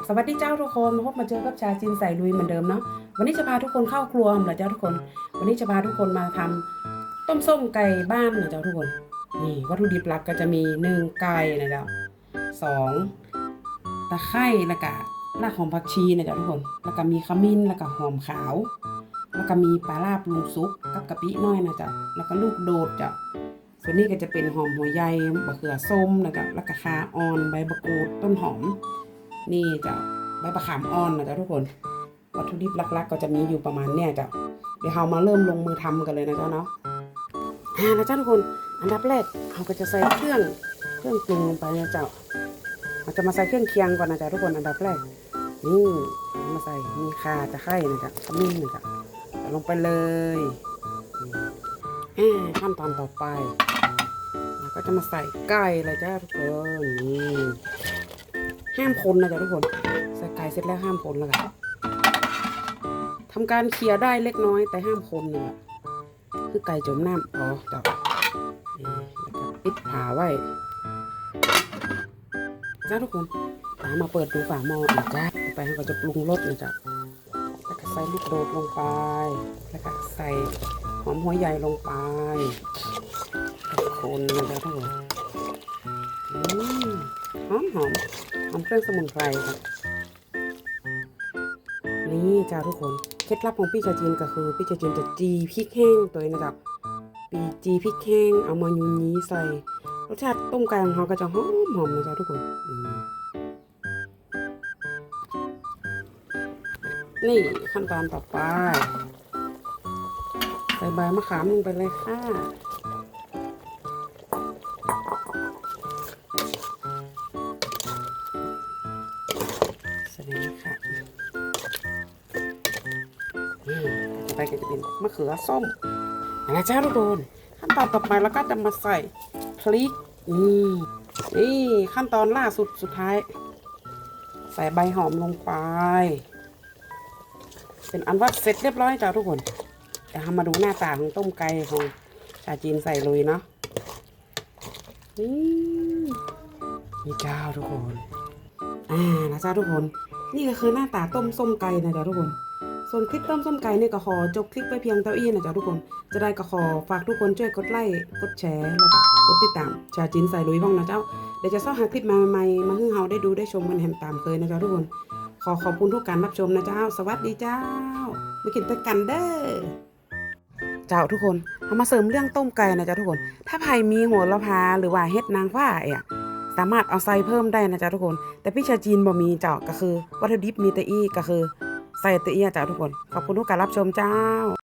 ครับสวัสดีเจ้าทุกคนพบมาเจอกับชาจินใส่ลุยเหมือนเดิมเนาะวันนี้จะพาทุกคนเข้าครัวเหรอเจ้าทุกคน วันนี้จะพาทุกคนมาทำต้มส้มไก่บ้านนะเจ้าทุกคนนี่วัตถุดิบหลักก็จะมีหนึ่งไก่นะเจ้าสองตะไคร้แล้วก็รากหอมผักชีนะเจ้าทุกคน แล้วก็มีขมิ้นแล้วก็หอมขาว แล้วก็มีปลาลาบปรุงซุปกับกะปิน้อยนะเจ้าแล้วก็ลูกโดดเจ้าส่วนนี้ก็จะเป็นหอมหัวใหญ่บะเขือส้มนะจ๊ะแล้วก็คาออนใบมะกรูดต้นหอม นี่จะใบมะขามอ่อนนะจ๊ะทุกคน วัตถุดิบหลักๆ ก็จะมีอยู่ประมาณเนี้ยจ้ะเดี๋ยวเรามาเริ่มลงมือทำกันเลยนะจ๊ะเนาะอ่าแล้วจ้ะทุกคน อันดับแรกเราก็จะใส่เครื่องเครื่องปรุงลงไปนะจ๊ะเราจะมาใส่เครื่องเคียงก่อนนะจ๊ะทุกคนอันดับแรกนี่มาใส่มีข่าตะไคร้นะจ๊ะขมิ้นนะจ๊ะลงไปเลยห่าขั้นตอนต่อไปแล้วก็จะมาใส่ไก่เลยจ้าทุกคนนี่ ห้ามคนนะจ๊ะทุกคนใส่ไก่เสร็จแล้วห้ามคนแล้วกันทำการเคี่ยได้เล็กน้อยแต่ห้ามคนเนี่ยคือไก่จมน้ำอ๋อจับปิดฝาไว้จ้าทุกคนตามมาเปิดดูฝาหม้ออีกจ้าไปเราก็จะปรุงรสนะจ๊ะแล้วก็ใส่ลูกโดดลงไป แล้วก็ใส่หอมหัวใหญ่ลงไป คนนะจ๊ะทุกคนอืม หอมหอมหอมเครื่องสมุนไพรครับนี่จ้าทุกคน เคล็ดลับของพี่ชาจีนก็คือพี่ชาจีนจะจีพริกแห้งตัวนี้นะครับปีจีพริกแห้งเอามายุยีใส่รสชาติต้มไก่ของเขาก็จะหอมหอมนะจ๊ะทุกคนนี่ขั้นตอนต่อไปใส่ใบมะขามลงไปเลยค่ะ ไปก็จะเป็นมะเขือส้มเอาละจ้าทุกคนขั้นตอนต่อไปแล้วก็จะมาใส่พริกนี่นี่ขั้นตอนล่าสุดสุดท้าย ใส่ใบหอมลงไป เป็นอันว่าเสร็จเรียบร้อยจ้าทุกคนเดี๋ยวมาดูหน้าตาของต้มไก่ของชาจีนใส่ลุยเนาะนี่นี่เจ้าทุกคน อ่านะจ๊ะทุกคน นี่ก็คือหน้าตาต้มส้มไก่นะจ๊ะทุกคน ส่วนคลิปต้มส้มไก่เนี่ยก็ขอจบคลิปไปเพียงเท่าอี้นะจ๊ะทุกคน จะได้ก็ขอฝากทุกคนช่วยกดไลค์กดแชร์แล้วก็กดติดตามชาจินใส่ลุยพ้องนะเจ้าเดี๋ยวจะเสาหาคลิปมาใหม่ๆมาให้เราได้ดูได้ชมกันแฮมตามเคยนะจ๊ะทุกคน ขอขอบคุณทุกการรับชมนะเจ้า สวัสดีเจ้ามากินตะกันเด้อเจ้าทุกคนเอามาเสริมเรื่องต้มไก่นะจ๊ะทุกคน ถ้าใครมีโหัวละพาหรือว่าเฮ็ดนางฟ้าเอะสามารถเอาใส่เพิ่มได้นะจ๊ะทุกคน แต่พี่ชาจีนบ่มีเจ้าก็คือวัตถุดิบมีแต่อี้ก็คือ ใส่แต่อียจ้าทุกคน ขอบคุณทุกการรับชมเจ้า